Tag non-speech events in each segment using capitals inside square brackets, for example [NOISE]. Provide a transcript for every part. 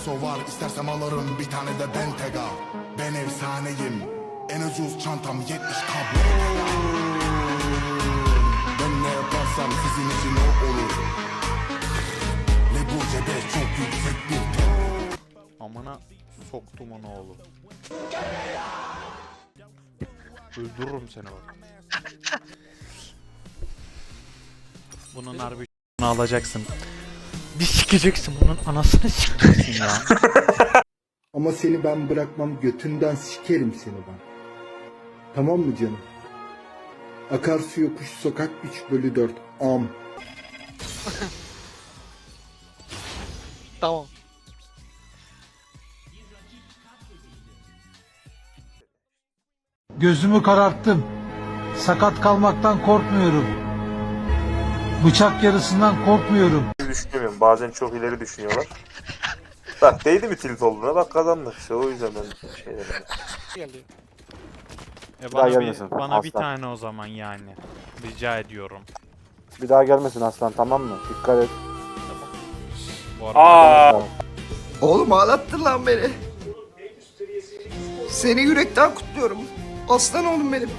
Picasso var istersem alırım bir tane de Bentega Ben efsaneyim en ucuz çantam 70 kablo Ben ne yaparsam sizin için o olur bu cebe çok yüksek bir Amına soktum onu oğlum. Öldürürüm seni bak. Bunun harbi [LAUGHS] alacaksın. Bir sikeceksin bunun anasını sikeceksin ya. [LAUGHS] Ama seni ben bırakmam götünden sikerim seni ben. Tamam mı canım? Akarsu yokuş sokak 3 bölü 4 am. Tamam. Gözümü kararttım. Sakat kalmaktan korkmuyorum. Bıçak yarısından korkmuyorum. Bazen çok ileri düşünüyorlar. Bak değdi mi tilt olduğuna bak kazandık işte o yüzden ben şey dedim. Geldi. E daha bana bir, gelmesin, bana bir aslan. tane o zaman yani. Rica ediyorum. Bir daha gelmesin aslan tamam mı? Dikkat et. Bu arada Aa! Oğlum ağlattın lan beni. Seni yürekten kutluyorum. Aslan oğlum benim.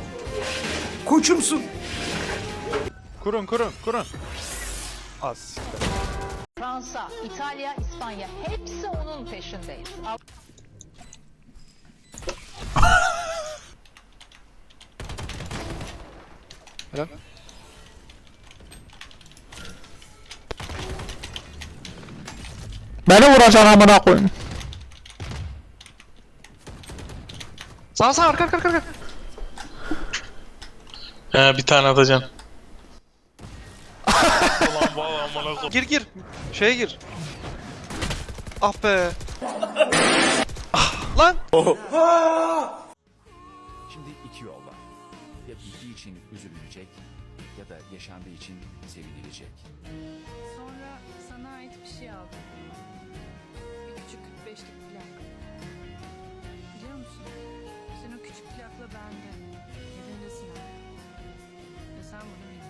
Koçumsun. kurun kurun kurun. Az. Fransa, İtalya, İspanya hepsi onun peşindeyiz. Helal. Beni vuracaksın amına koyayım. Sağ sağ arka arka arka. He bir tane atacaksın. Gir gir. Şeye gir. Ah be. ah, lan. Şimdi iki yol var. Ya bilgi için üzülünecek ya da yaşandığı için sevinilecek. Sonra sana ait bir şey aldım. Bir küçük 45'lik plak. Biliyor musun? Sen o küçük plakla bende. Evindesin abi. Ve sen bunu biliyorsun.